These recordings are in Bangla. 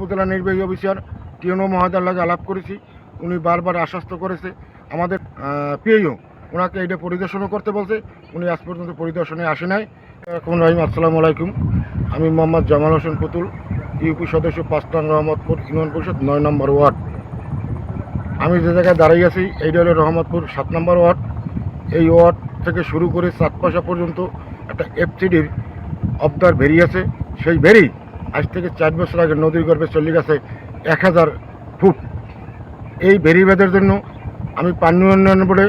উপজেলা নির্বাহী অফিসার টিএনও মহোদয়ের লাগে আলাপ করেছি। উনি বারবার আশ্বস্ত করেছে। আমাদের পিএইও ওনাকে এটা পরিদর্শনও করতে বলছে। উনি আজ পর্যন্ত পরিদর্শনে আসে নাই। এখন রহিম, আসসালামু আলাইকুম। আমি মোহাম্মদ জামাল হোসেন পুতুল, ইউপি সদস্য পাঁচ নং রহমতপুর, ইউনিয়ন পরিষদ, নয় নম্বর ওয়ার্ড। আমি যে জায়গায় দাঁড়িয়ে আছি, এইটা হলো রহমতপুর, সাত নম্বর ওয়ার্ড। এই ওয়ার্ড থেকে শুরু করে সাতপাশা পর্যন্ত একটা এফসিডির অবদার ভেরি আছে সেই ভেরি আজ থেকে চার বছর আগে নদীর গর্ভে চলে গেছে এক হাজার ফুট। এই ভেরি ভেদের জন্য আমি পানি উন্নয়ন বোর্ডে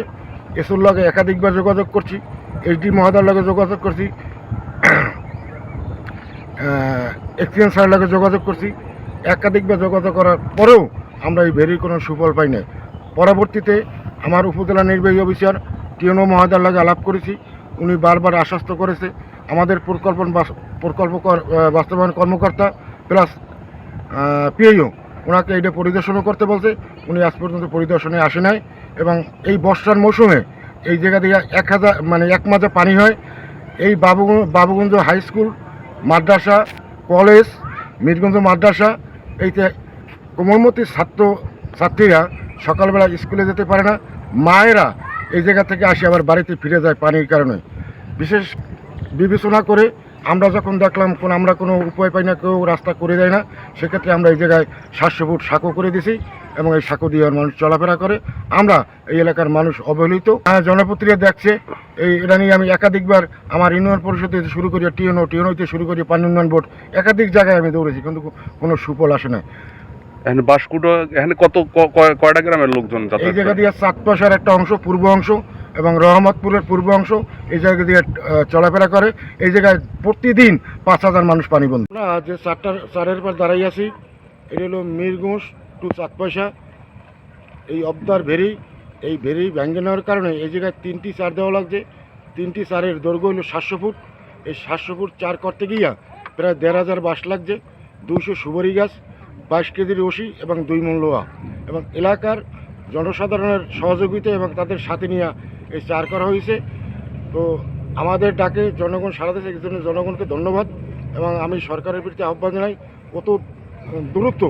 এসুর লগে একাধিকবার যোগাযোগ করছি, এইচডি মহোদয়ের লগে যোগাযোগ করছি এক্সিডেন্ট স্যারের লগে যোগাযোগ করছি। একাধিকবার যোগাযোগ করার পরেও আমরা এই ভেরির কোনো সুফল পাই নাই। পরবর্তীতে আমার উপজেলা নির্বাহী অফিসার টিএনও মহোদয়ের লগে আলাপ করেছি, উনি বারবার আশ্বস্ত করেছে আমাদের প্রকল্প কর- বাস্তবায়ন কর্মকর্তা প্লাস পিএইও ওনাকে এটা পরিদর্শনও করতে বলছে। উনি আজ পর্যন্ত পরিদর্শনে আসে নাই এবং এই বর্ষার মৌসুমে এই জায়গা দিয়ে এক হাজার মানে এক মাঝে পানি হয়। এই বাবুগঞ্জ বাবুগঞ্জ হাই স্কুল মাদ্রাসা কলেজ মিরগঞ্জ মাদ্রাসা, এইতে কোমলমতি ছাত্র, ছাত্রীরা সকালবেলা স্কুলে যেতে পারে না। মায়েরা এই জায়গা থেকে আসে আবার বাড়িতে ফিরে যায় পানির কারণে। বিশেষ বিবেচনা করে আমরা যখন দেখলাম কোন আমরা কোনো উপায় পাই না কেউ রাস্তা করে দেয় না সেক্ষেত্রে আমরা এই জায়গায় সাতশো ফুট সাঁকো করে দিছি এবং এই সাঁকো দিয়ে মানুষ চলাফেরা করে। আমরা এই এলাকার মানুষ অবহেলিত। জনপ্রতিনিধি দেখছে। এই এটা নিয়ে আমি একাধিকবার আমার ইউনিয়ন পরিষদ থেকে শুরু করি টিএনও টিএনওতে শুরু করি পানি উন্নয়ন বোর্ড একাধিক জায়গায় আমি দৌড়েছি কিন্তু কোনো সুফল আসে না এখানে বাসকুটো এখানে কত কয়টা গ্রামের লোকজন এই জায়গা? দিয়ে চাঁদপাশার একটা অংশ পূর্ব অংশ এবং রহমতপুরের পূর্ব অংশ এই জায়গা দিয়ে চলাফেরা করে। এই জায়গায় প্রতিদিন পাঁচ হাজার মানুষ পানি বন্ধ না যে চারটার চারের পর দাঁড়াই আছি, এটা হলো মিরগুঁস টু চাঁদপাশা এই অবদার ভেরি, এই ভেরি ভেঙে নেওয়ার কারণে এই জায়গায় তিনটি চার দেওয়া লাগছে। তিনটি চারের দৈর্ঘ্য হলো সাতশো ফুট। এই সাতশো ফুট চার করতে গিয়া প্রায় দেড় হাজার বাঁশ লাগছে, দুইশো সুবরি গাছ, বাইশ কেজির রশি এবং দুই মন লোহা। এবং এলাকার জনসাধারণের সহযোগিতা এবং তাদের সাথে নিয়ে এই চার করা হয়েছে। তো আমাদের ডাকে জনগণ সারা দেশে এই জন্য জনগণকে ধন্যবাদ এবং আমি সরকারের বিরুদ্ধে আহ্বান জানাই কত দূরত্ব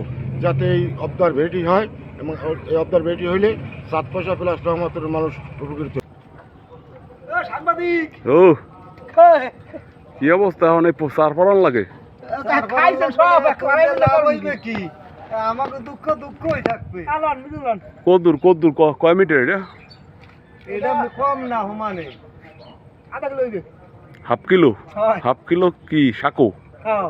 যাতে এই অবদার ভেটি হয় এবং এই অবদার ভেটি হইলে সাত পয়সা প্লাস রহমতের মানুষ উপকৃত সাংবাদিক! ও কি অবস্থা? এখন এই সার পড়ান লাগে। খাইছেন সব হইবে কি আমাকে দুঃখ দুঃখই থাকবে। আলান মিদুলান কদ্দুর কদ্দুর কয় মিটার এটা? এটা কম না সমানে। আধা কিলো হইবে। Half kilo? হাফ কিলো কি সাকো হ্যাঁ।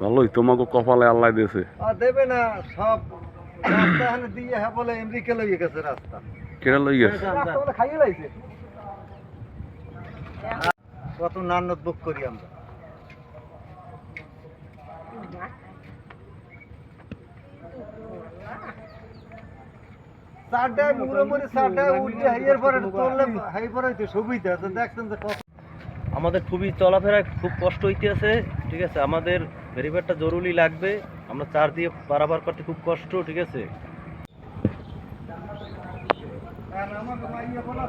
ভালোই তোমাকে কপালে আল্লাহ দিয়েছে। দেবে না সব রাস্তা দিয়ে হ্যাঁ বলে আমেরিকা লইয়ে গেছে রাস্তা। কেটা লই গেছে? খাইয়ে লাইছে। কত নান্নত বুক করি আমরা। চারটায় মুড়োমুড়ি চারটায় উঠে হাইয়ের পরে তুললে হাই পরে তো সুবিধা তো দেখছেন যে কত আমাদের খুবই চলাফেরা খুব কষ্ট হইতেছে ঠিক আছে? আমাদের ভেরিফায়ারটা জরুরি লাগবে। আমরা চার দিয়ে পারাবার করতে খুব কষ্ট ঠিক আছে? করলাম